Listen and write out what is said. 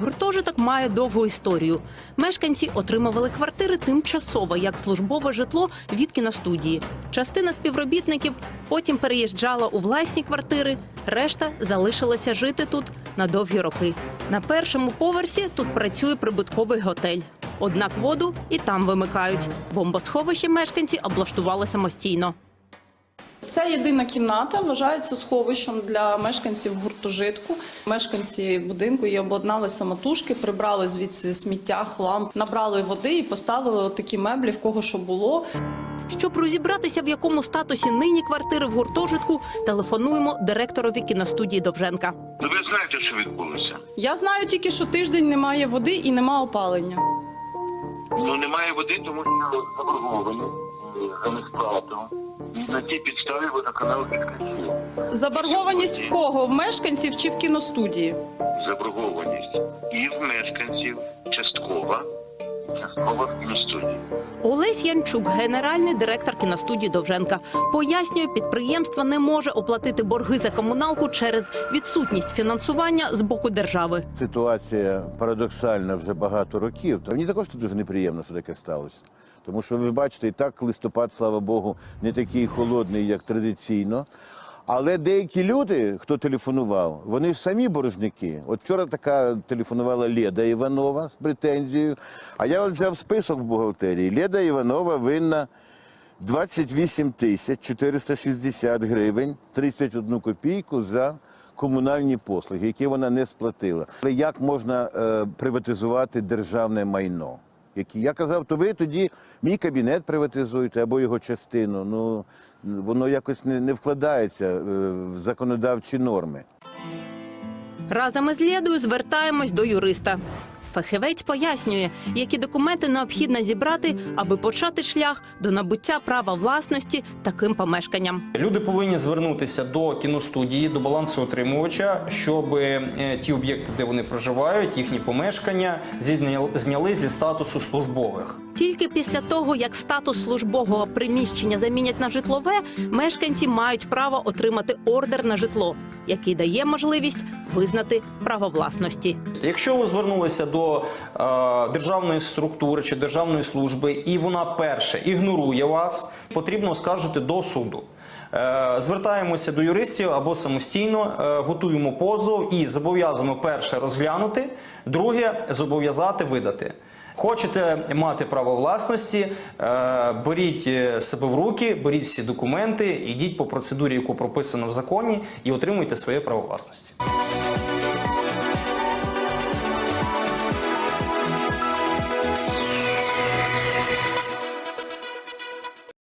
Гуртожиток має довгу історію. Мешканці отримували квартири тимчасово як службове житло від кіностудії. Частина співробітників потім переїжджала у власні квартири, решта залишилася жити тут на довгі роки. На першому поверсі тут працює прибутковий готель. Однак воду і там вимикають. Бомбосховище мешканці облаштували самостійно. Ця єдина кімната вважається сховищем для мешканців гуртожитку. Мешканці будинку її обладнали самотужки, прибрали звідси сміття, хлам, набрали води і поставили такі меблі, в кого що було. Щоб розібратися, в якому статусі нині квартири в гуртожитку, телефонуємо директорові кіностудії Довженка. Ну ви знаєте, що відбулося? Я знаю тільки, що тиждень немає води і нема опалення. Ну немає води, тому що заборговані е, за несплату. І на тій підставі водоканал відключив. Заборгованість в кого? В мешканців чи в кіностудії? Заборгованість і в мешканців часткова, Олесь Янчук, генеральний директор кіностудії Довженка, пояснює, підприємство не може оплатити борги за комуналку через відсутність фінансування з боку держави. Ситуація парадоксальна вже багато років. Та мені також це дуже неприємно, що таке сталося. Тому що ви бачите, і так листопад, слава Богу, не такий холодний, як традиційно. Але деякі люди, хто телефонував, вони ж самі боржники. От вчора така телефонувала Леда Іванова з претензією. А я от взяв список в бухгалтерії. Леда Іванова винна 28 тисяч 460 гривень 31 копійку за комунальні послуги, які вона не сплатила. Але як можна е, приватизувати державне майно? Які я казав, то ви тоді мій кабінет приватизуєте або його частину. Ну воно якось не, не вкладається е, в законодавчі норми. Разом із Лєдою звертаємось до юриста. Фахівець пояснює, які документи необхідно зібрати, аби почати шлях до набуття права власності таким помешканням. Люди повинні звернутися до кіностудії, до балансоутримувача, щоб е, ті об'єкти, де вони проживають, їхні помешкання зняли зі статусу службових. Тільки після того, як статус службового приміщення замінять на житлове, мешканці мають право отримати ордер на житло, який дає можливість визнати право власності. Якщо ви звернулися до е, державної структури чи державної служби, і вона перше ігнорує вас, потрібно оскаржити до суду. Е, Звертаємося до юристів або самостійно, е, готуємо позов і зобов'язуємо перше розглянути, друге зобов'язати видати. Хочете мати право власності, е, беріть себе в руки, беріть всі документи, йдіть по процедурі, яку прописано в законі, і отримуйте своє право власності.